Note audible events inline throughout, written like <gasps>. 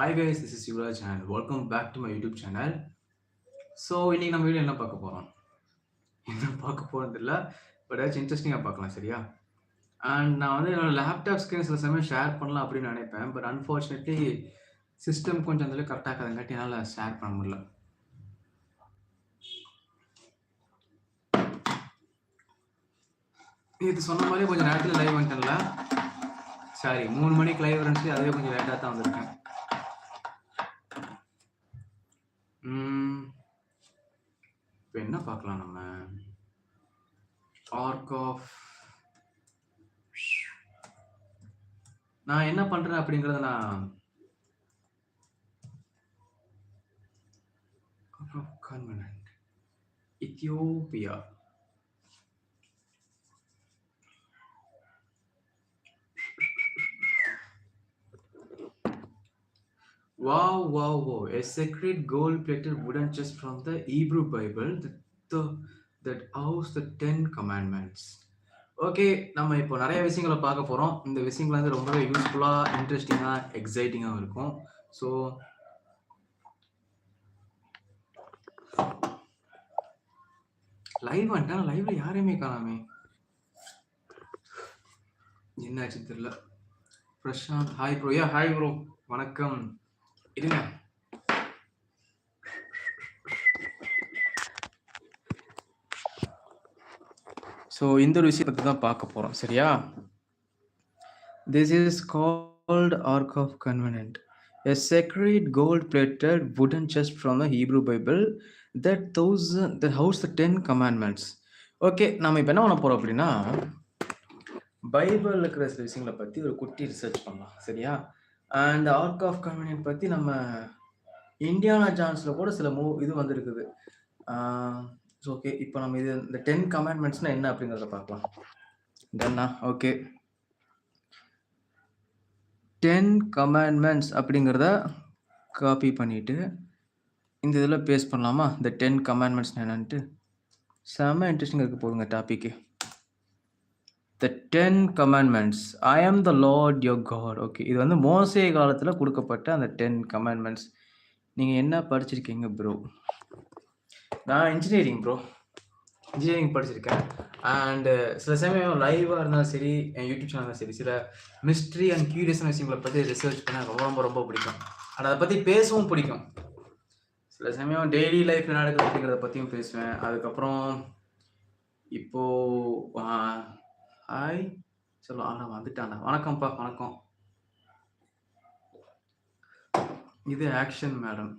Hi guys this is Yuvraj and welcome back to my YouTube channel so இன்றைக்கி நம்ம video என்ன பார்க்க போகிறோம் என்ன பார்க்க போகிறது இல்லை பட் ஏதாச்சும் இன்ட்ரெஸ்டிங்காக பார்க்கலாம் சரியா? அண்ட் நான் வந்து என்னோடய லேப்டாப் ஸ்க்ரீன் சில சமயம் ஷேர் பண்ணலாம் அப்படின்னு நினைப்பேன் பட் அன்ஃபார்ச்சுனேட்லி சிஸ்டம் கொஞ்சம் அந்த கரெக்டாக இருக்காதுங்காட்டி என்னால் ஷேர் பண்ண முடியல. இது சொன்ன மாதிரி கொஞ்சம் நேரத்தில் லைவ் வந்துட்டேன்ல சாரி மூணு மணிக்கு லைவ் இருந்துச்சு அதுவே கொஞ்சம் லேட்டாக தான் வந்திருக்கேன். இப்போ என்ன பார்க்கலாம் நம்ம? ஆர்க் ஆஃப் நான் என்ன பண்றேன் அப்படிங்கறத நான் covenant Ethiopia Wow, wow, wow. A sacred gold plated wooden chest from the Hebrew Bible that, the, that house the Ten Commandments. Okay நம்ம இப்போ நிறைய விஷயங்களை பார்க்க போகிறோம் இந்த விஷயங்கள் வந்து ரொம்பவே யூஸ்ஃபுல்லாக இன்ட்ரெஸ்டிங்காக எக்ஸைட்டிங்காக இருக்கும். ஸோ லைவ் வந்துட்டா லைவ்ல யாரையுமே காணாமே. என்னாச்சு தெரியல. பிரசாந்த் ஹாய் ப்ரோ ஏ ஹாய் ப்ரோ வணக்கம். இருங்க. ஸோ இந்த ஒரு விஷயத்தை பற்றி தான் பார்க்க போகிறோம் சரியா? This is called ark of covenant a sacred gold plated wooden chest from the Hebrew Bible that thousand the house the ten commandments okay நம்ம இப்போ என்ன பண்ண போகிறோம் அப்படின்னா பைபிள் இருக்கிற சில விஷயங்களை பற்றி ஒரு குட்டி ரிசர்ச் பண்ணலாம். சரியா? அண்ட் ஆர்க் ஆஃப் கன்வீனியன்ட் பற்றி நம்ம இந்தியானா ஜான்ஸில் கூட சில மூ இது வந்திருக்குது. ஸோ ஓகே இப்போ நம்ம இது இந்த டென் கமெண்ட்மெண்ட்ஸ்னால் என்ன அப்படிங்கிறத பார்க்கலாம். டன்னா ஓகே டென் கமாண்ட்மெண்ட்ஸ் அப்படிங்கிறத காப்பி பண்ணிவிட்டு இந்த இதில் பேஸ் பண்ணலாமா? இந்த டென் கமாண்ட்மெண்ட்ஸ் என்னன்ட்டு? செம்ம இன்ட்ரெஸ்டிங்காக இருக்க போதுங்க topic the ten commandments I am the Lord your God okay இது வந்து மோசே காலத்தில் கொடுக்கப்பட்ட அந்த டென் கமாண்ட்மெண்ட்ஸ் நீங்கள் என்ன படிச்சிருக்கீங்க ப்ரோ நான் இன்ஜினியரிங் ப்ரோ இன்ஜினியரிங் படிச்சிருக்கேன். அண்டு uh, சில சமயம் லைவாக இருந்தாலும் சரி என் யூடியூப் சேனல் சரி சில மிஸ்ட்ரி அண்ட் கியூரியஸான விஷயங்களை பற்றி ரிசர்ச் பண்ண ரொம்ப ரொம்ப ரொம்ப பிடிக்கும். அண்ட் அதை பற்றி பேசவும் பிடிக்கும். சில சமயம் டெய்லி லைஃப்பில் நடக்குது அப்படிங்கிறத பற்றியும் பேசுவேன். அதுக்கப்புறம் இப்போது ஹாய் சொல்லு ஆனா வந்துட்டானா வணக்கம்ப்பா வணக்கம். இது ஆக்ஷன் மேடம்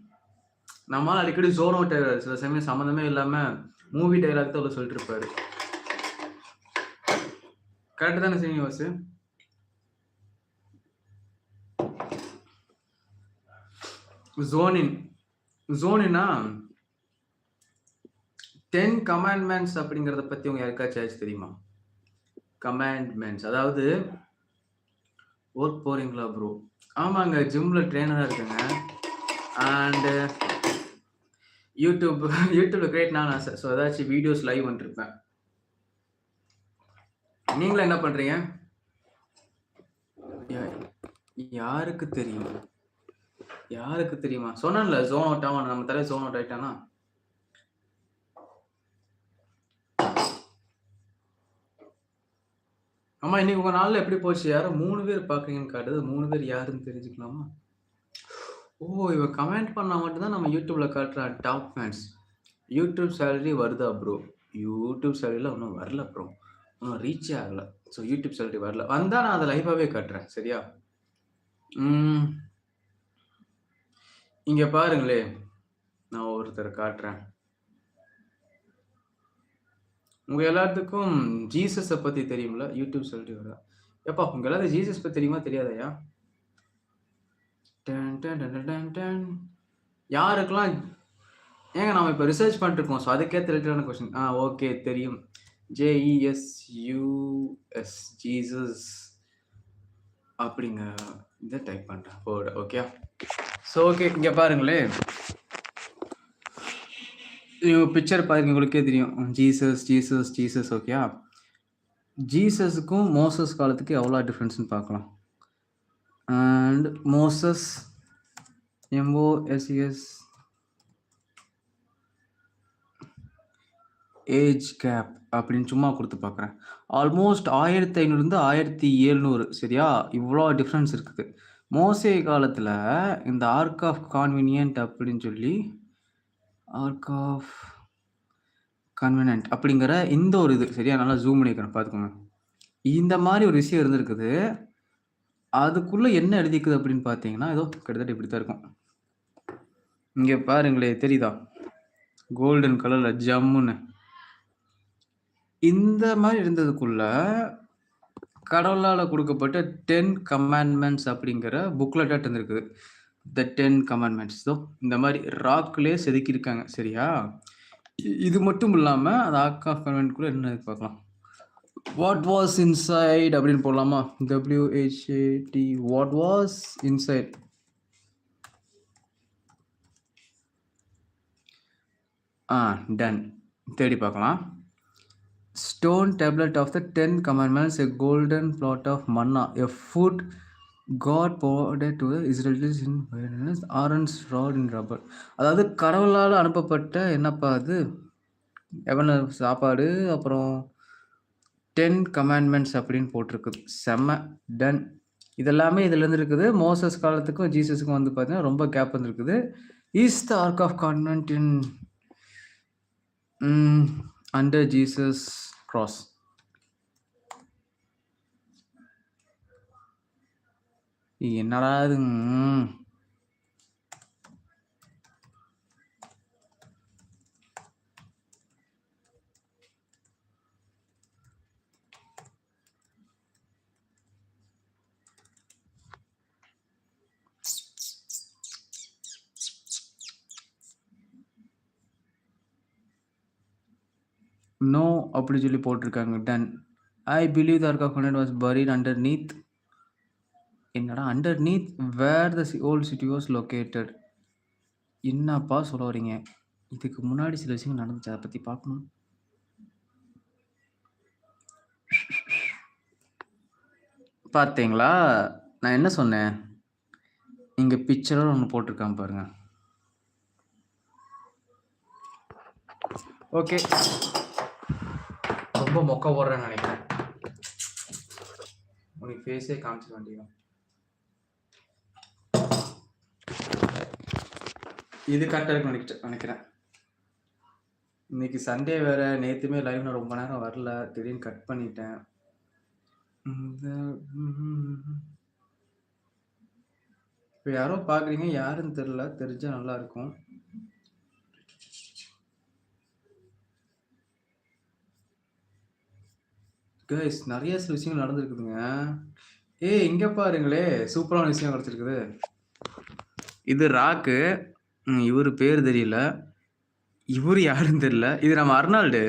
நம்மளால் அடிக்கடி ஜோன் அவுட் சில சமயம் சம்மந்தமே இல்லாமல் மூவி டைலாக் தான் சொல்லிட்டு இருப்பாரு. கரெக்ட் தானே சீனிவாஸ் ஜோனின் ஜோனினா டென் கமாண்ட்மெண்ட்ஸ் அப்படிங்கிறத பற்றி உங்க யாருக்காச்சும் தெரியுமா? கமாண்ட்மெண்ட்ஸ் அதாவது ஒர்க் போறீங்களா ப்ரோ ஆமாங்க ஜிம்ல ட்ரெயினராக இருக்குங்க. அண்டு யூடியூப் யூடியூப்ல கிரியேட் நான் ஆசை ஸோ ஏதாச்சும் வீடியோஸ் லைவ் வந்துருப்பேன். நீங்களும் என்ன பண்றீங்க? யாருக்கு தெரியும்? யாருக்கு தெரியுமா? சொன்னேன்ல ஜோன் அவுட் ஆவான் நம்ம தலை ஜோன் அவுட் ஆயிட்டானா? ஆமா இன்னைக்கு உங்க நாள்ல எப்படி போச்சு? யாரும் மூணு பேர் பாக்குறீங்கன்னு காட்டுது. மூணு பேர் யாருன்னு தெரிஞ்சுக்கலாமா? ஓ இவ கமெண்ட் பண்ணா மட்டும்தான் நம்ம யூடியூப்ல காட்டுற டாப் ஃபேன்ஸ் யூடியூப் சேலரி வருதா ப்ரோ யூடியூப் சேலரியில் ஒன்றும் வரல ப்ரோ ஒன்றும் ரீச்சே ஆகல. ஸோ யூடியூப் சேலரி வரல. வந்தால் நான் அதை லைஃபாகவே காட்டுறேன் சரியா? இங்கே பாருங்களே. நான் ஒருத்தர் காட்டுறேன். உங்கள் எல்லாத்துக்கும் ஜீசஸை பற்றி தெரியும்ல? யூடியூப் சொல்லிட்டு வரா எப்பா உங்கள் எல்லாத்துக்கும் ஜீசஸ் பற்றி தெரியுமா? தெரியாதயா? யாருக்கெல்லாம்? ஏங்க நம்ம இப்போ ரிசர்ச் பண்ணிட்டுருக்கோம். ஸோ அதுக்கேற்ற ரிலேட்டடான கொஸ்டின் ஆ ஓகே தெரியும். ஜேஇஎஸ் யூஎஸ் ஜீசஸ் அப்படிங்க. இதை டைப் பண்ணுறேன் ஓகே ஸோ ஓகே இங்கே பாருங்களேன். பிக்சர் பாருங்க உங்களுக்கே தெரியும். ஜீசஸ் ஜீசஸ் ஜீசஸ் ஓகேயா ஜீசஸுக்கும் மோசஸ் காலத்துக்கு எவ்வளோ டிஃப்ரென்ஸ்னு பார்க்கலாம். And Moses M O S S age gap அப்படின்னு சும்மா கொடுத்து பார்க்குறேன். ஆல்மோஸ்ட் ஆயிரத்தி ஐநூறுலேருந்து ஆயிரத்தி எழுநூறு சரியா? இவ்வளோ டிஃப்ரென்ஸ் இருக்குது. மோசே காலத்தில் இந்த ஆர்க் ஆஃப் கான்வீனியன்ட் அப்படின்னு சொல்லி ஆர்க் ஆஃப் கன்வீனியன்ட் அப்படிங்கிற இந்த ஒரு இது. சரியா? நல்லா ஜூம் பண்ணிக்கிறேன் பார்த்துக்கோங்க. இந்த மாதிரி ஒரு விஷயம் இருந்திருக்குது. அதுக்குள்ளே என்ன எழுதிக்குது அப்படின்னு பார்த்தீங்கன்னா ஏதோ கிட்டத்தட்ட இப்படி தான் இருக்கும். இங்கே பாருங்களே தெரியுதா? கோல்டன் கலரில் ஜம்முன்னு. இந்த மாதிரி இருந்ததுக்குள்ள கடவுளால் கொடுக்கப்பட்ட டென் கமாண்ட்மெண்ட்ஸ் அப்படிங்கிற புக்லெட்டாக இருந்திருக்குது. த டென் கமெண்ட்மெண்ட்ஸ் ஸோ இந்த மாதிரி ராக்லேயே செதுக்கியிருக்காங்க. சரியா? இது மட்டும் இல்லாமல் அந்த ஆக் ஆஃப் கன்வென்ட்குள்ளே என்ன பார்க்கலாம். வாட் வாஸ் இன்சைட் அப்படின்னு போடலாமா? W H A T what was inside ah done தேடி பார்க்கலாம். Stone tablet of the ten commandments a golden plate of manna a food God provided to Israelis in Aaron's rod in rubber அதாவது கடவுளால் அனுப்பப்பட்ட என்னப்பா அது? எவன சாப்பாடு அப்புறம் ten commandments அப்படின்னு போட்டிருக்கு செம்ம டன் இதெல்லாமே இதுலேருந்து இருக்குது. மோசஸ் காலத்துக்கும் ஜீசஸுக்கும் வந்து பார்த்தீங்கன்னா ரொம்ப கேப் வந்துருக்குது. Is the ark of convent in under Jesus cross என்னடா இது? நோ அப்படி சொல்லி போட்டிருக்காங்க. Done I believe the ark of was buried underneath என்னடா underneath where the old city was located என்னப்பா சொல்ல வரீங்க இதுக்கு முன்னாடி சில விஷயங்கள் நடந்துச்சு. அதை பற்றி பார்க்கணும்? பார்த்தீங்களா? நான் என்ன சொன்னேன்? இங்கே பிக்சரோட ஒன்று போட்டிருக்கான் பாருங்க. ஓகே ரொம்ப மொக்க போடுறேன்னு நினைக்கிறேன். உனக்கு ஃபேஸே காமிச்சிட வேண்டியது இது கரெக்டாக இருக்குன்னு நினைக்கிட்டு நினைக்கிறேன். இன்னைக்கு சண்டே வேற நேற்றுமே லைவ் நான் ரொம்ப நேரம் வரல. திடீர்னு கட் பண்ணிட்டேன். இப்போ யாரோ பார்க்குறீங்க யாருன்னு தெரில தெரிஞ்சால் நல்லா இருக்கும். கைஸ் நிறைய சில விஷயங்கள் நடந்திருக்குதுங்க. ஏய் இங்கே பாருங்களே. சூப்பரான விஷயம் கிடச்சிருக்குது. இது ராக்கு. இவர் பேர் தெரியல. இவர் யாருன்னு தெரியல. இது நம்ம அர்னால்டு.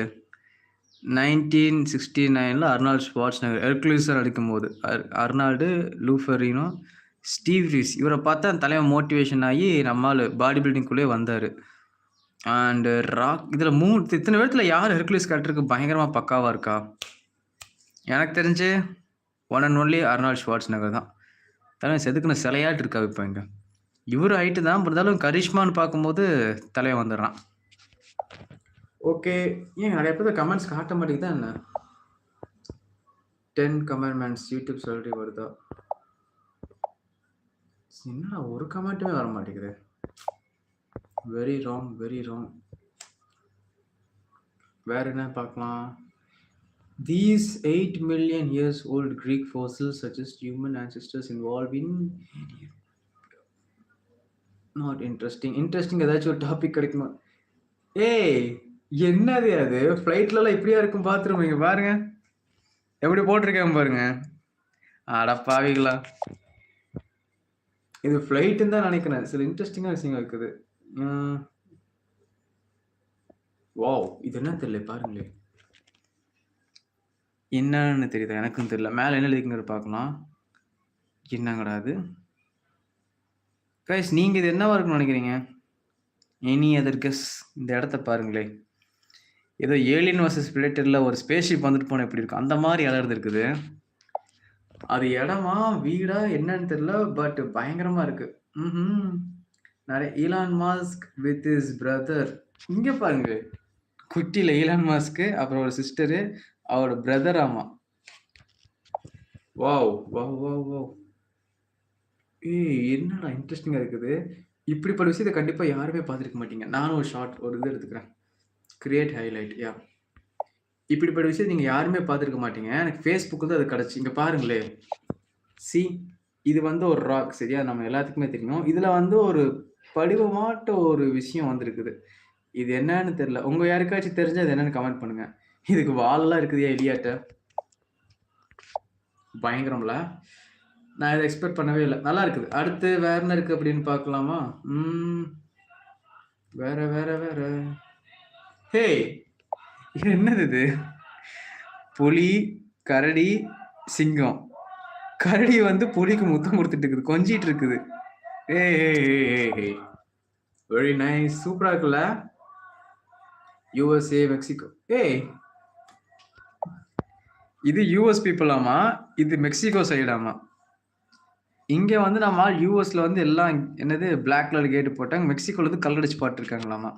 நைன்டீன் சிக்ஸ்டி நைனில் அர்னால்டு ஸ்பாட்ஸ் நகர் ஹெர்குலிஸர் அடிக்கும் போது அர் அர்னால்டு லூஃபரினோ ஸ்டீவ் ரீஸ் இவரை பார்த்தா அந்த தலைவன் மோட்டிவேஷன் ஆகி நம்மால் பாடி பில்டிங்குள்ளே வந்தார். அண்டு ராக் இதில் மூணு இத்தனை பேர்த்தில் யார் ஹெர்குலிஸ் கேரக்டருக்கு பயங்கரமாக பக்காவாக இருக்கா? எனக்கு தெரிஞ்சு one and only Arnold Schwarzenegger தான். தலைவன் செதுக்குன சிலையாட்டு இருக்கா இப்போ இங்கே? இவர் ஹைட்டு தான். இருந்தாலும் கரிஷ்மான்னு பார்க்கும்போது தலையை வந்துடுறான். ஓகே. ஏன் நிறைய பேர் கமெண்ட்ஸ் காட்ட மாட்டேங்குதா என்ன? டென் கமெண்ட்மெண்ட்ஸ் யூடியூப் சொல்லி வருதோ? என்னடா ஒரு கமெண்ட்டுமே வர மாட்டேங்குது. வெரி ராங் வெரி ராங் வேற என்ன பார்க்கலாம்? These 8 million years old Greek fossils suggest human ancestors involved in not interesting interesting ஏதாச்சும் ஒரு டாபிக் கிடைக்குமா? ஏய் என்னது அது? ஃப்ளைட்லலாம் இப்படியா இருக்கும் பாத்ரூம் இங்கே பாருங்க. எப்படி போட்டிருக்கேன் பாருங்க. அடப்பாவீங்களா இது ஃப்ளைட்டுன்னு தான் நினைக்கிறேன். சில இன்ட்ரெஸ்டிங்காக விஷயங்கள் இருக்குது. வாவ் இது என்ன தெரியல பாருங்களேன். என்னன்னு தெரியுது எனக்கும் தெரியல. மேலே என்ன எழுதிக்கிற பார்க்கலாம் என்னங்கடா அது? கைஸ் நீங்கள் இது என்னவா இருக்குன்னு நினைக்கிறீங்க எனி அதர் கெஸ் இந்த இடத்த பாருங்களே ஏதோ ஏலியன் வர்சஸ் பிளேட்டரில் ஒரு ஸ்பேஸ்ஷிப் வந்துட்டு போனால் எப்படி இருக்கும் அந்த மாதிரி இடம் இருக்குது அது இடமா வீடா என்னன்னு தெரியல பட் பயங்கரமாக இருக்கு ம் நிறைய Elon Musk with is brother. இங்கே பாருங்க. குட்டியில் ஈலான் மாஸ்க்கு அப்புறம் ஒரு சிஸ்டரு, அவரோட பிரதர் ஆமா. வாவ்! வாவ்! வாவ்! வாவ்! ஏய்! என்னடா இன்ட்ரஸ்டிங்கா இருக்குது. இப்படிப்பட்ட விஷயத்த கண்டிப்பா யாருமே பார்த்துருக்க மாட்டீங்க. நானும் ஒரு ஷார்ட் ஒரு இது எடுத்துக்கிறேன். கிரியேட் ஹைலைட் யா இப்படிப்பட்ட விஷயத்த நீங்க யாருமே பார்த்துருக்க மாட்டீங்க. எனக்கு ஃபேஸ்புக்கு தான் அது கிடச்சி இங்க பாருங்களே சி இது வந்து ஒரு ராக் சரியா? நம்ம எல்லாத்துக்குமே தெரியும். இதுல வந்து ஒரு படிவமாட்ட ஒரு விஷயம் வந்திருக்குது. இது என்னன்னு தெரியல. உங்க யாருக்காச்சும் தெரிஞ்சா அது என்னன்னு கமெண்ட் பண்ணுங்க. இதுக்கு வாலெல்லாம் இருக்குதுயா எலியாட்ட. பயங்கரம்ல. நான் இதை எக்ஸ்பெக்ட் பண்ணவே இல்லை நல்லா இருக்குது. அடுத்து வேற என்ன இருக்கு அப்படின்னு பார்க்கலாமா? ம். வேற, வேற, வேற. ஹே என்னது இது? புலி, கரடி, சிங்கம். கரடி வந்து புலிக்கு முத்தம் கொடுத்துட்டு இருக்குது. கொஞ்சிட்டு இருக்குது. ஏ வெரி நைஸ். சூப்பரா இருக்குல்ல? USA Mexico. ஏய்! இது யூஎஸ் பீப்புளாமா இது மெக்சிகோ சைடாமா. இங்க வந்து நம்ம ஆள் வந்து எல்லாம் என்னது பிளாக் கலர் கேட்டு போட்டாங்க. மெக்சிகோல வந்து கலர் அடிச்சு பாட்டுருக்காங்களாமா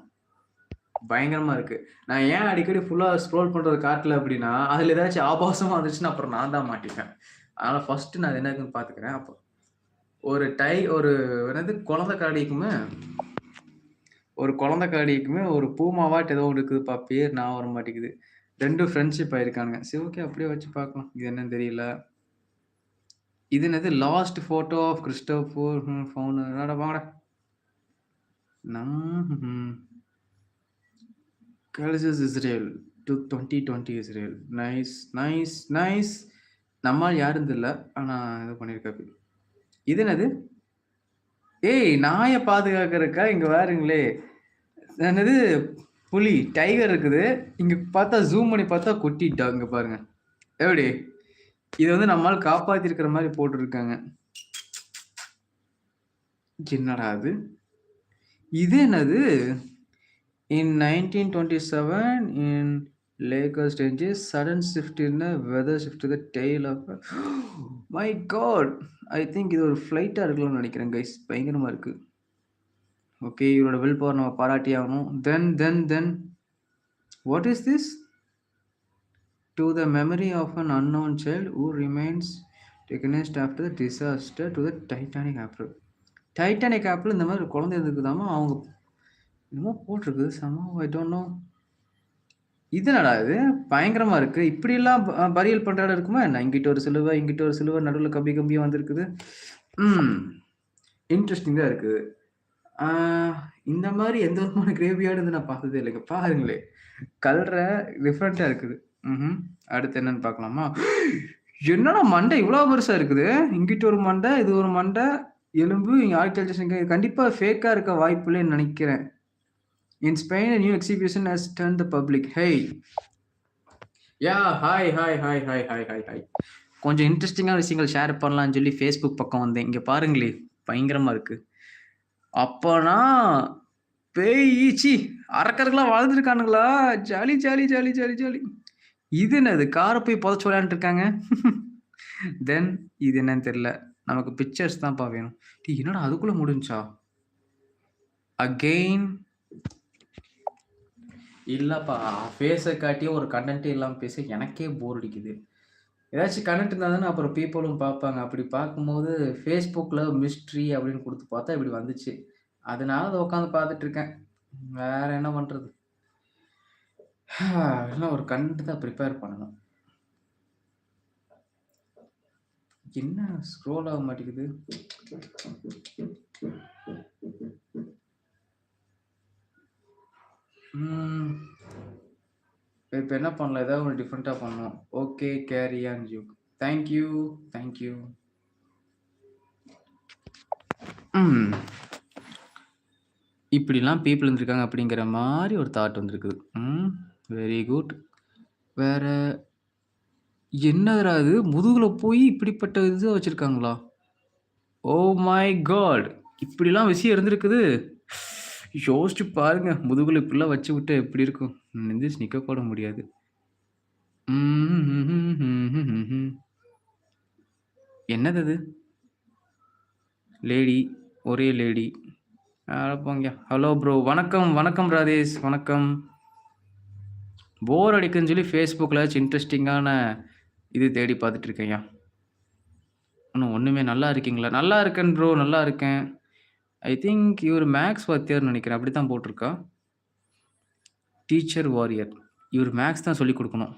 பயங்கரமா இருக்கு. நான் ஏன் அடிக்கடி ஃபுல்லா ஸ்க்ரோல் பண்றது காட்டல அப்படின்னா, அதுல ஏதாச்சும் ஆபாசமா வந்துச்சுன்னா அப்புறம் நான் தான் மாட்டிப்பேன். அதனால ஃபர்ஸ்ட் நான் அது என்ன அப்போ ஒரு டை ஒரு என்னது குழந்தை கரடிக்குமே ஒரு குழந்தை கரடிக்குமே ஒரு பூமாவாட்டு ஏதோ ஒன்று இருக்குதுப்பா. பேர் நான் வர மாட்டேங்குது. ரெண்டும் ஃப்ரெண்ட்ஷிப் ஆயிருக்கானுங்க. சரி ஓகே அப்படியே வச்சு பார்க்கலாம். இது என்னன்னு தெரியல. இது என்னது last photo of Christopher phone found அட வாங்கடா. நம் கல்சஸ் Israel to 2020 Israel. Nice, nice, nice. நம்மால் யாரும் தெரியல. ஆனால் இது பண்ணியிருக்காப்படி. இது என்னது? ஏய்! நாயை பாதுகாக்கிறக்கா இங்கே வேறுங்களே என்னது புலி, டைகர் இருக்குது. இங்கே பார்த்தா ஜூம் பண்ணி பார்த்தா குட்டி டாக் பாருங்கள் பாருங்க. எப்படி? இது வந்து நம்மால் காப்பாத்தி இருக்கிற மாதிரி போட்டுருக்காங்க. என்னடா அது இது என்னது? In 1927 in laker ranges sudden shift in weather shift the tail of my God! I think இது ஒரு ஃப்ளைட்டாக இருக்கலாம்னு நினைக்கிறேன் கைஸ். பயங்கரமாக இருக்குது ஓகே. இவரோட வில் பவர் நம்ம பாராட்டி ஆகணும். Then then then what is this? To the memory of an unknown child who remains recognised after the disaster to the Titanic apple Titanic apple இந்த மாதிரி குழந்தை இருக்குதாமோ அவங்க என்னமோ போட்டிருக்கு. Somehow I don't know. இது என்னடா இது? பயங்கரமாக இருக்குது இப்படியெல்லாம் ப பரியல் பண்ற இடம் இருக்குமா என்ன? இங்கிட்டு ஒரு சிலுவை, இங்கிட்டு ஒரு சிலுவை, நடுவில் கம்பி கம்பியாக வந்திருக்குது. ம். இருக்குது. இந்த மாதிரி எந்த விதமான கிரேவியார்டு நான் பார்த்ததே இல்லைங்க. பாருங்களேன். கலர டிஃப்ரெண்ட்டாக இருக்குது. ம்ஹ்ம். அடுத்து என்னன்னு பார்க்கலாமா? என்னடா மண்டை இவ்வளோ பெருசா இருக்குது? இங்கிட்டு ஒரு மண்டை, இது ஒரு மண்டை, எலும்பு, இங்கே ஆர்கிடெக்சர் கண்டிப்பாக ஃபேக்காக இருக்க வாய்ப்பில்லைன்னு நினைக்கிறேன் in Spain new exhibition has turn the public hi yeah hi, hi, hi, hi, hi, hi, hi. கொஞ்சம் இன்ட்ரெஸ்டிங்கான விஷயங்கள் ஷேர் பண்ணலாம்னு சொல்லி ஃபேஸ்புக் பக்கம் வந்தேன். இங்கே பாருங்களே பயங்கரமாக இருக்குது அப்போனா பேய் ஈச்சி அறக்கறக்கெல்லாம் வாழ்ந்துருக்கானுங்களா jolly, jolly, jolly, jolly, jolly. இது என்னது? காரை போய் புதைச்சு விளையாண்டுட்டு இருக்காங்க. தென் இது என்னன்னு தெரியல. நமக்கு பிக்சர்ஸ் தான்ப்பா வேணும். டீ என்னடா அதுக்குள்ள முடிஞ்சா அகெயின் இல்லைப்பா ஃபேஸை காட்டியே ஒரு கண்டென்ட்டே இல்லாமல் பேச எனக்கே போர் அடிக்குது. ஏதாச்சும் கன்டென்ட் இருந்தால் தானே அப்புறம் பீப்புளும் பார்ப்பாங்க. அப்படி பார்க்கும்போது ஃபேஸ்புக்கில் மிஸ்ட்ரி அப்படின்னு கொடுத்து பார்த்தா இப்படி வந்துச்சு. அதனால அதை உட்காந்து பார்த்துட்ருக்கேன் வேறு என்ன பண்ணுறது இன்னும் ஒரு கன்டென்ட் தான் பண்ணணும். என்ன ஸ்க்ரோல் ஆக மாட்டேங்குது? ம். என்ன பண்ணலாம்? ஏதாவது ஒரு டிஃப்ரெண்ட்டாக பண்ணணும். Okay. Carry on you. Thank you, thank you. ம். இப்படிலாம் பீப்புள் இருந்திருக்காங்க அப்படிங்கிற மாதிரி ஒரு தாட் வந்திருக்குது. ம். Very good. வேற என்னதுடா இது? முதுகுல போய் இப்படிப்பட்ட இது வச்சிருக்காங்களா? Oh my God! இப்படிலாம் விஷயம் இருந்திருக்குது. யோசிச்சு பாருங்க. முதுகுல இப்படிலாம் வச்சு விட்டு எப்படி இருக்கும்? எந்திரிச்சு நிக்க கூட முடியாது. என்னது அது? லேடி. ஒரே லேடி. போங்க. Hello bro. வணக்கம், வணக்கம் ராதேஷ். வணக்கம். போர் அடிக்குதுன்னு சொல்லி ஃபேஸ்புக்கில் ஏதாச்சும் இன்ட்ரஸ்டிங்கான இது தேடி பார்த்துட்ருக்கேயா இன்னும் ஒன்றுமே நல்லா இருக்கீங்களா? நல்லா இருக்கேன் ப்ரோ. நல்லா இருக்கேன். ஐ திங்க் இவர் மேக்ஸ் வார்த்தியார் நினைக்கிறேன் அப்படி தான் போட்டிருக்கா? Teacher warrior. இவர் மேக்ஸ் தான் சொல்லிக் கொடுக்கணும்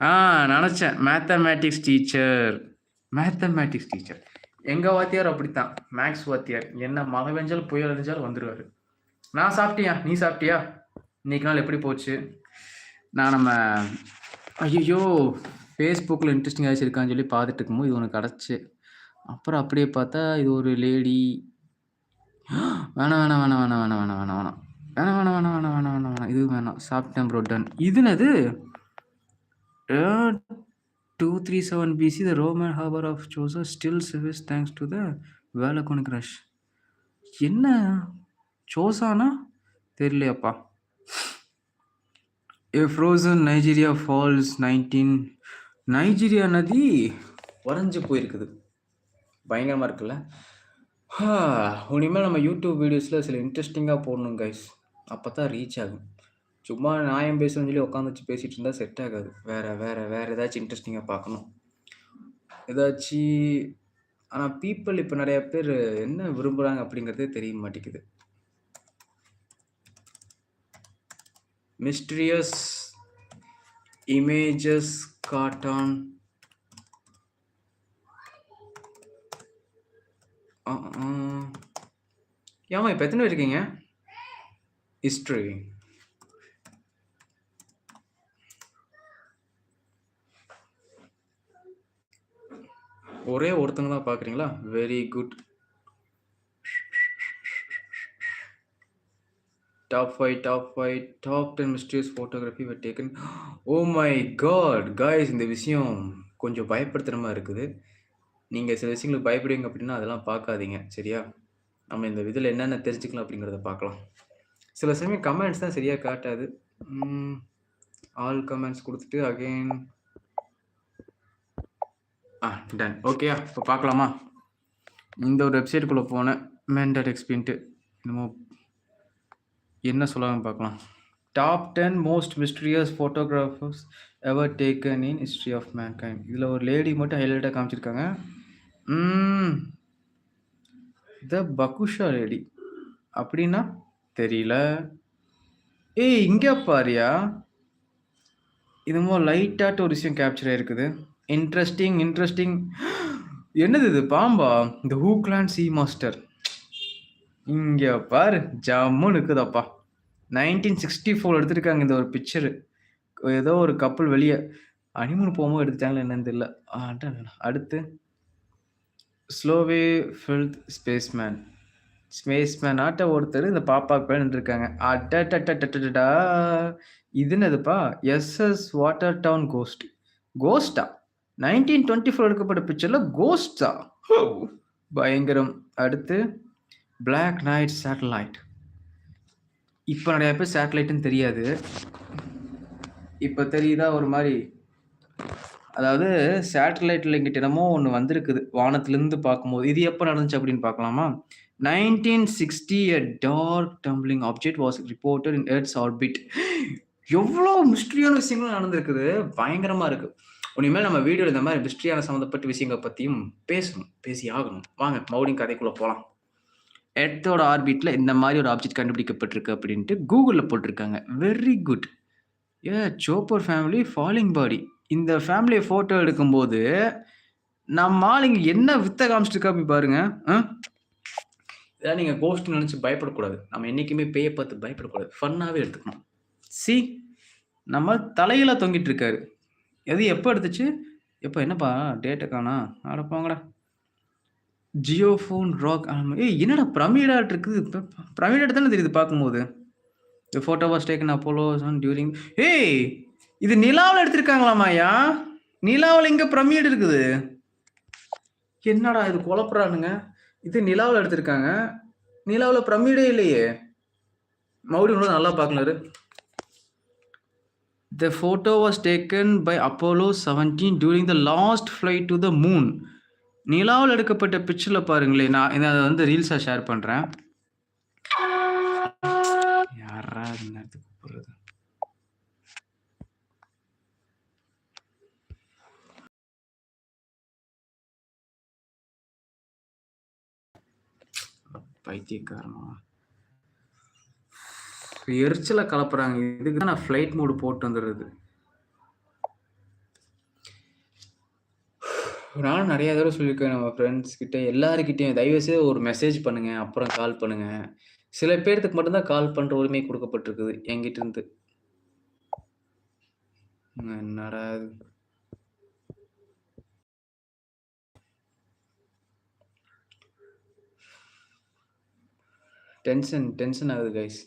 ஆ நினச்சேன் மேத்தமேட்டிக்ஸ் டீச்சர். Mathematics teacher. எங்கள் வாத்தியார் அப்படித்தான். மேக்ஸ் வாத்தியார். என்ன மழை பெஞ்சாலும், புயல் அடிச்சாலும் வந்துடுவார் நான் சாப்பிட்டியா நீ சாப்பிட்டியா? இன்னைக்கு நாள் எப்படி போச்சு? நான் நம்ம ஐயோ ஃபேஸ்புக்கில் இன்ட்ரெஸ்டிங் ஏதாச்சும் இருக்கான்னு சொல்லி பார்த்துட்டு இருக்கும்போது இது ஒன்று கிடச்சி அப்புறம் அப்படியே பார்த்தா இது ஒரு லேடி. வேணாம், வேணாம், வேணாம், வேணாம், வேணாம், வேணாம், வேணாம், வேணாம். வேணாம், வேணாம், வேணாம், வேணாம், வேணாம், வேணாம், வேணாம். இது வேணாம். சாப்பிட்டேன் ப்ரோ டன். இது என்னது? அ 237 BC the Roman of of still service thanks thanks the வேலை கொனு கிரஷ் என்ன? ஜோசானா தெரியலையாப்பா a frozen Nigeria falls nineteen Nigeria நதி வரைஞ்சி போயிருக்குது. பயங்கரமாக இருக்குல்ல? இனிமேல் நம்ம யூடியூப் வீடியோஸில் சில இன்ட்ரெஸ்டிங்காக போடணும் கைஸ். அப்போ தான் ரீச் ஆகும். சும்மா நியாயம் பேசுறேன்னு சொல்லி உட்காந்து வச்சு பேசிகிட்டு இருந்தால் செட் ஆகாது. வேறு வேறு வேறு ஏதாச்சும் இன்ட்ரெஸ்டிங்காக பார்க்கணும். ஏதாச்சும் ஆனால் பீப்புள் இப்போ நிறையா பேர் என்ன விரும்புகிறாங்க அப்படிங்கிறதே தெரிய மாட்டேங்குது. Mysterious இமேஜஸ் caught on ஏமா ஏம்மா எத்தனை பேர் இருக்கீங்க? ஹிஸ்ட்ரி ஒரே ஒருத்தங்க தான் பார்க்குறீங்களா? Very good. Top 5 top 5 top 10 mysterious photography were taken oh my God! Guys இந்த விஷயம் கொஞ்சம் பயப்படுத்துற மாதிரி இருக்குது. நீங்கள் சில விஷயங்களுக்கு பயப்படுவீங்க அப்படின்னா, அதெல்லாம் பார்க்காதீங்க. சரியா? நம்ம இந்த இதில் என்னென்ன தெரிஞ்சுக்கலாம் அப்படிங்கிறத பார்க்கலாம். சில சமயம் கமெண்ட்ஸ் தான் சரியாக காட்டாது. ஆல் கமெண்ட்ஸ் கொடுத்துட்டு அகைன் ஆ டன். ஓகேயா? இப்போ பார்க்கலாமா? இந்த ஒரு வெப்சைட்டுக்குள்ளே போனேன். men.xpன்ட்டு. என்னமோ என்ன சொல்றாங்கன்னு பார்க்கலாம். Top 10 most mysterious photographers ever taken in history of mankind. இதில் ஒரு லேடி மட்டும் ஹைலைட்டாக காமிச்சிருக்காங்க. ம். த பகுஷா லேடி. அப்படின்னா? தெரியல. ஏய்! இங்கே பாரியா இதுமோ லைட்டாட்ட ஒரு விஷயம் கேப்சர் ஆயிருக்குது. இன்ட்ரெஸ்டிங் இன்ட்ரெஸ்டிங் <gasps> என்னது இது பாம்பா? இந்த ஹூக்லாண்ட் சி மாஸ்டர். இங்க பாரு! ஜம்முன்னு இருக்குதப்பா. 1964 எடுத்திருக்காங்க இந்த ஒரு பிக்சரு. ஏதோ ஒரு கப்புள் வெளிய ஹனிமூன் போகும்போது எடுத்துட்டாங்களா என்னன்னு தெரியல. அடடா! அடுத்து ஸ்லோவே ஃபில்த் ஸ்பேஸ்மேன். ஸ்பேஸ்மேனாட்ட ஒருத்தர் இந்த பாப்பாக்கு பின்னாடி நின்னுட்டுருக்காங்க. அடடடடடடா! இது என்னதுப்பா? S S. Water town ghost. Costa? 1924 எடுக்கப்பட்ட பிக்சர்ல கோஸ்ட்டா? ஹோ! பயங்கரம். அடுத்து பிளாக் நைட் சேட்டலைட். இப்போ நிறையா பேர் சேட்டலைட்டுன்னு தெரியாது. இப்போ தெரியுதா ஒரு மாதிரி அதாவது சேட்டலைட்டில் இங்கிட்டு என்னமோ ஒன்று வந்திருக்குது. வானத்துலேருந்து பார்க்கும்போது. இது எப்போ நடந்துச்சு அப்படின்னு பார்க்கலாமா? 1960 a dark tumbling object was reported in Earth's orbit. எவ்வளோ மிஸ்டரியான விஷயங்களும் நடந்திருக்குது. பயங்கரமாக இருக்குது இனிமேல் நம்ம வீடியோவில் இந்த மாதிரி மிஸ்ட்ரியான சம்மந்தப்பட்ட விஷயங்களை பற்றியும் பேசணும். பேசி ஆகணும். வாங்க மறுபடியும் கதைக்குள்ளே போகலாம் எர்த்தோட ஆர்பிட்ல இந்த மாதிரி ஒரு ஆப்ஜெக்ட் கண்டுபிடிக்கப்பட்டிருக்கு அப்படின்ட்டு கூகுளில் போட்டிருக்காங்க. Very good. A super family falling body. இந்த ஃபேமிலியை ஃபோட்டோ எடுக்கும்போது, நம்ம ஆளுங்க என்ன வித்த காமிச்சிட்டு இருக்காப்படி பாருங்க. இதெல்லாம் நீங்கள் கோஸ்ட் நினச்சி பயப்படக்கூடாது. நம்ம என்னைக்குமே பேய பார்த்து பயப்படக்கூடாது. ஃபன்னாகவே எடுத்துக்கணும். சி நம்ம தலைகீழா தொங்கிட்டு இருக்காரு. எது எப்போ எடுத்துச்சு? எப்போ என்னப்பா டேட்டை காணா அட போங்கடா. ஜியோஃபோன் ராக் ஆல்பம் ஏய் என்னடா பிரமிடாட் இருக்குது. பிரமிடாட் தானே தெரியுது பார்க்கும்போது. The photo was taken Apollo sun during ஏய்! இது நிலாவில் எடுத்திருக்காங்களாமாயா நிலாவில் இங்கே பிரமிட் இருக்குது? என்னடா இது குழப்புறானுங்க. இது நிலாவில் எடுத்திருக்காங்க. நிலாவில் பிரமிடே இல்லையே! மறுபடியும் இன்னும் நல்லா பார்க்கலாரு the photo was taken by Apollo seventeen during the last flight to the moon. நிலாவில் எடுக்கப்பட்ட பிக்சரில் பாருங்களேன். நான் அதை வந்து ரீல்ஸாக ஷேர் பண்ணுறேன் யாரா நேரத்துக்கு கூப்பிடுறது? பைத்தியக்காரமா எரிச்சலை கலப்புறாங்க. இதுக்கு தான் நான் ஃப்ளைட் மோடு போட்டு வந்துடுறது. நானும் நிறைய தடவை சொல்லியிருக்கேன் நம்ம ஃப்ரெண்ட்ஸ் கிட்ட எல்லாருக்கிட்டையும் தயவுசெய்து ஒரு மெசேஜ் பண்ணுங்க அப்புறம் கால் பண்ணுங்க. சில பேர்த்துக்கு மட்டும்தான் கால் பண்ற உரிமை கொடுக்கப்பட்டிருக்குது என்கிட்ட இருந்து. என்னடா இது? டென்ஷன் டென்ஷன் ஆகுது கைஸ்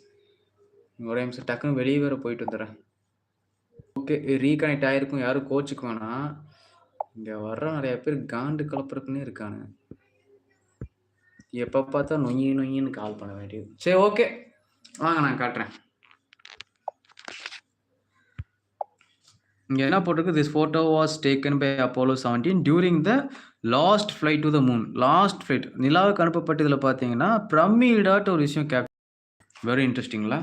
ஒரே நிமிஷம் டக்குன்னு வெளியே வேற போயிட்டு வந்துடுறேன். ஓகே ரீகனெக்ட் ஆயிருக்கும். யாரும் கோச்சுக்கு வேணாம். இங்கே வர்ற நிறைய பேர் காண்டு கலப்புறதுக்குன்னே இருக்காங்க எப்போ பார்த்தா நொய்யி நொய்யின்னு கால் பண்ண வேண்டியது. சரி ஓகே வாங்க நான் காட்டுறேன். இங்கே என்ன போட்டிருக்கு? This photo was taken by Apollo seventeen during the last flight to the moon last flight நிலாவுக்கு அனுப்பப்பட்டதில் பார்த்தீங்கன்னா பிரமிடாட்டு ஒரு விஷயம் கேப் வெரி இன்ட்ரெஸ்டிங்களா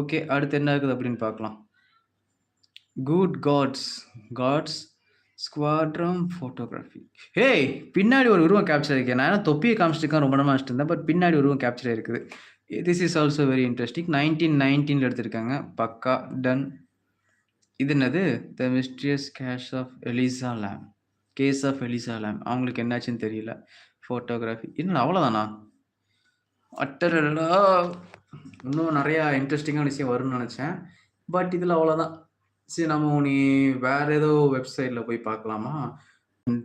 ஓகே அடுத்து என்ன இருக்குது அப்படின்னு பார்க்கலாம். Good gods gods ஸ்குவாட்ரம் photography hey பின்னாடி ஒரு உருவம் கேப்சர் இருக்கேன் நான் ஏன்னா தொப்பியை காமிச்சிட்டு ரொம்ப நேரமாக வச்சுட்டு இருந்தேன். பட் பின்னாடி உருவம் கேப்சர் இருக்குது this is also very interesting nineteen நைன்டீனில் எடுத்திருக்காங்க. பக்கா டன் இது என்னது? The mysterious case of Elisa Lam case of Elisa Lam அவங்களுக்கு என்னாச்சுன்னு தெரியல. ஃபோட்டோகிராஃபி இன்னும் அவ்வளோதானா அட்டரடா இன்னும் நிறையா இன்ட்ரெஸ்டிங்கான விஷயம் வரும்னு நினச்சேன். பட் இதில் அவ்வளோதான் சரி நம்ம நீ வேற ஏதோ வெப்சைட்டில் போய் பார்க்கலாமா?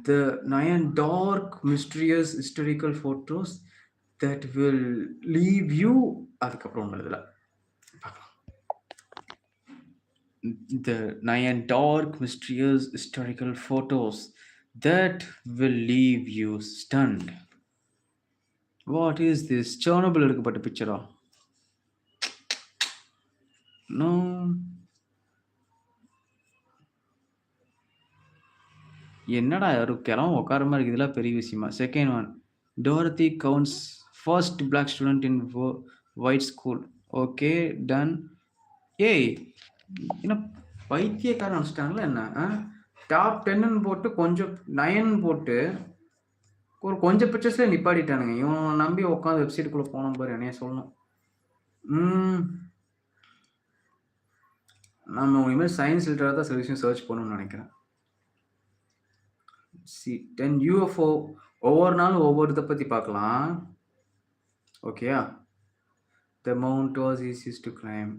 The nine dark mysterious historical photos that will leave you அதுக்கப்புறம் ஒன்று இதில் பார்க்கலாம். The nine dark mysterious historical photos that will leave you stunned what is this Chernobyl எடுக்கப்பட்ட பிக்சரா நோ என்னடா ஒரு கிளம்ப உட்கார மாதிரி இருக்குது. இதெல்லாம் பெரிய விஷயமா? Second one Dorothy Counts first black student in white school okay done ஏய் என்ன பைத்தியக்காரன் நினச்சிட்டாங்களா என்ன? டாப் டென்னு போட்டு கொஞ்சம் நயன் போட்டு ஒரு கொஞ்சம் பிக்சர்ஸ்ல நிப்பாடிட்டானுங்க இவன் நம்பி உட்காந்து வெப்சைட்டுக்குள்ளே போனோம் பாரு என்னைய சொல்லணும். ம். நம்ம இனிமேல் சயின்ஸ் லிட்டராக தான் சில விஷயம் சர்ச் பண்ணணும்னு நினைக்கிறேன். சி டென் யூஎஃப்ஓ ஒவ்வொரு நாளும் ஒவ்வொரு இதை பற்றி பார்க்கலாம் ஓகேயா the mount was easiest to climb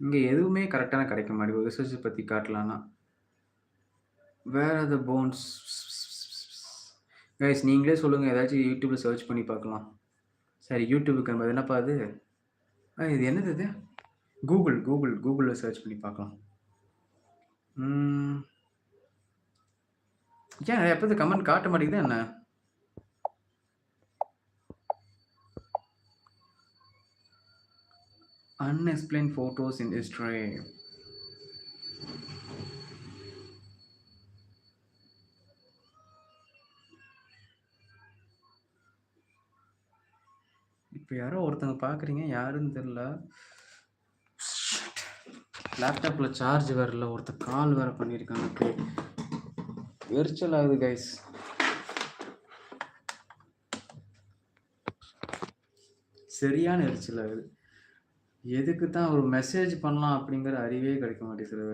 இங்கே எதுவுமே கரெக்டான கிடைக்க மாட்டேங்குது. ரிசர்ச் பற்றி காட்டலான்னா வேற த போன்ஸ் கைஸ் நீங்களே சொல்லுங்கள் ஏதாச்சும் யூடியூப்பில் சர்ச் பண்ணி பார்க்கலாம் சரி யூடியூபுக்கு நம்ம என்னப்பா அது? இது என்னது இது? கூகுள் கூகுள் கூகுளில் சர்ச் பண்ணி பார்க்கலாம் ஏன் நிறைய பேருக்கு கமெண்ட் காட்ட மாட்டேங்குது என்ன? அன்எக்ஸ்பிளைன் ஃபோட்டோஸ் இன் ஹிஸ்ட்ரி இப்போ யாரோ ஒருத்தங்க பார்க்குறீங்க. யாருன்னு தெரில லேப்டாப்பில் சார்ஜ் வரல ஒருத்தர் கால் வேறு பண்ணியிருக்காங்க அப்படியே. எரிச்சல் ஆகுது கைஸ். சரியான எரிச்சல் ஆகுது. எதுக்கு தான் ஒரு மெசேஜ் பண்ணலாம் அப்படிங்கிற அறிவே கிடைக்க மாட்டேங்குது சில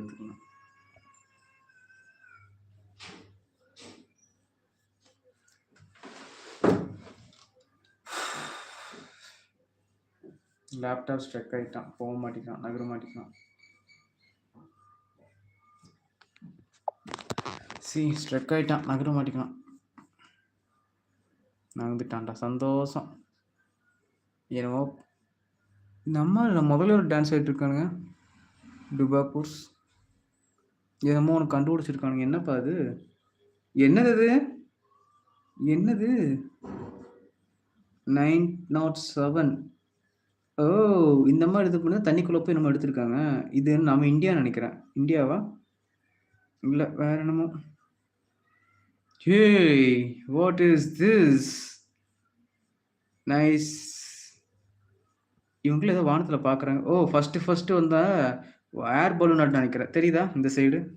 லேப்டாப் ஸ்ட்ரக் ஆகிட்டான் போக மாட்டேங்கிறான். நகர மாட்டேங்கிறான். சி ஸ்ட்ரெக் ஆகிட்டான் நகர மாட்டேங்கிறான். நகர்ந்துட்டான்டா. சந்தோஷம். என்னவோ நம்ம முதல்ல ஒரு டான்ஸ் ஆடிட்டு இருக்கானுங்க. டுபாக்கூர்ஸ். என்னமோ உனக்கு கண்டுபிடிச்சிருக்கானுங்க. என்னப்பா அது? என்னது அது? என்னது? 907 ஓ! இந்த மாதிரி இது பண்ணி தண்ணிக்குள்ள போய் என்னமோ எடுத்திருக்காங்க. இது நம்ம இந்தியா நினைக்கிறேன் இந்தியாவா? இல்லை வேற என்னமோ. Hey, what is this? Nice. இவங்களும் ஏதோ வானத்தில் பார்க்குறாங்க. ஓ! ஃபஸ்ட்டு ஃபஸ்ட்டு வந்தால் ஏர் பலூன் நினைக்கிறேன் தெரியுதா? இந்த சைடு.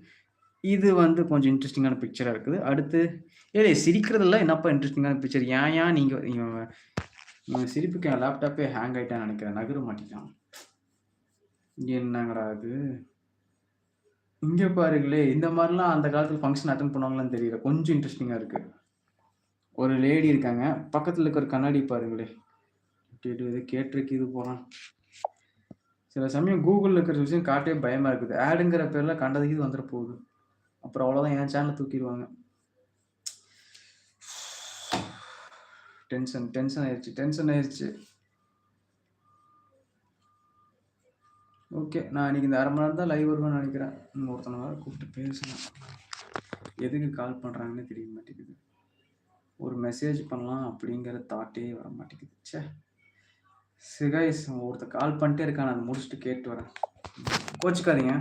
இது வந்து கொஞ்சம் இன்ட்ரெஸ்டிங்கான பிக்சராக இருக்குது. அடுத்து ஏய் சிரிக்கிறதுல என்னப்பா இன்ட்ரெஸ்டிங்கான பிக்சர்? ஏன் ஏன் நீங்கள் இவன் சிரிப்புக்கு என் லேப்டாப்பே ஹேங் ஆகிட்டான்னு நினைக்கிறேன் நகர மாட்டேங்கிறான். என்னங்கடா இது? இங்க பாருங்களே இந்த மாதிரிலாம் அந்த காலத்துல ஃபங்க்ஷன் அட்டன் பண்ணுவாங்களான்னு தெரியல. கொஞ்சம் இன்ட்ரெஸ்டிங்கா இருக்கு. ஒரு லேடி இருக்காங்க. பக்கத்துல இருக்கிற கண்ணாடி பாருங்களே டேய் ஏதோ கேட்டிருக்குது போலாம். சில சமயம் கூகுளில் இருக்கிற விஷயம் காட்டவே பயமா இருக்குது. ஆடுங்கிற பேர்ல கண்டதுக்கு இது வந்துட போகுது. அப்புறம் அவ்வளோதான் என் சேனல் தூக்கிடுவாங்க டென்ஷன் டென்ஷன் ஆயிடுச்சு டென்ஷன் ஆயிடுச்சு ஓகே. நான் இன்னைக்கு இந்த அரை மணி நேரம் தான் லைவ் வருவேன்னு நினைக்கிறேன் இன்னும் ஒருத்தனை வேற கூப்பிட்டு பேசணும். எதுக்கு கால் பண்ணுறாங்கன்னு தெரிய மாட்டேங்குது. ஒரு மெசேஜ் பண்ணலாம் அப்படிங்கிற தாட்டே வர மாட்டேங்குது. ச்சே! சிகாய்ஸ் ஒருத்தர் கால் பண்ணிட்டே இருக்கான். நான் முடிச்சுட்டு கேட்டு வரேன். கோச்சிக்காதீங்க